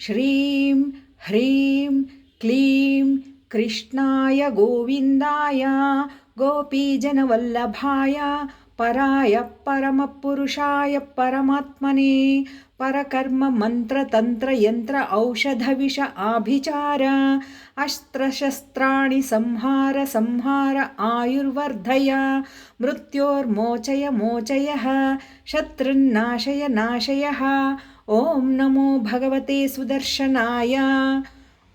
श्रीं ह्रीं क्लीं कृष्णाय गोविन्दाय गोपीजनवल्लभाय पराय परमपुरुषाय परमात्मने परकर्ममन्त्रतन्त्रयन्त्र औषधविष आभिचार अस्त्रशस्त्राणि संहार संहार आयुर्वर्धय मृत्योर्मोचय मोचयः शत्रुन्नाशय नाशयः ॐ नमो भगवते सुदर्शनाय।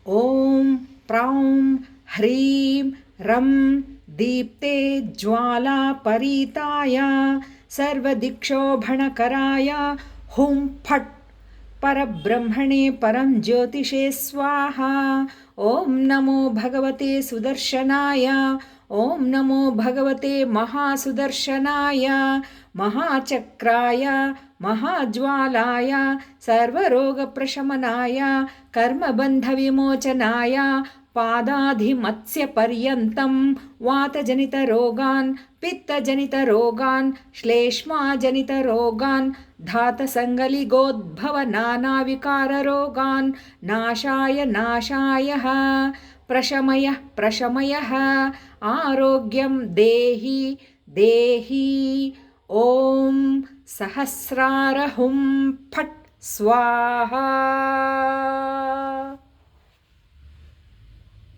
ॐ प्रौं ह्रीं रं दीप्ते ज्वालापरीताय। सर्वदिक्षोभणकराय। हुं फट्। परब्रह्मणे परं ज्योतिषे स्वाहा। ॐ नमो भगवते सुदर्शनाय। ॐ नमो भगवते महासुदर्शनाय। महाचक्राय। महाज्वालाय सर्वरोगप्रशमनाय कर्मबन्धविमोचनाय पादाधिमत्स्यपर्यन्तं वातजनितरोगान् पित्तजनितरोगान् श्लेष्माजनितरोगान् धातसङ्गलिगोद्भवनानाविकाररोगान् नाशाय नाशायः प्रशमयः प्रशमयः आरोग्यं देहि देहि ॐ सहस्रारहुं फट् स्वाहा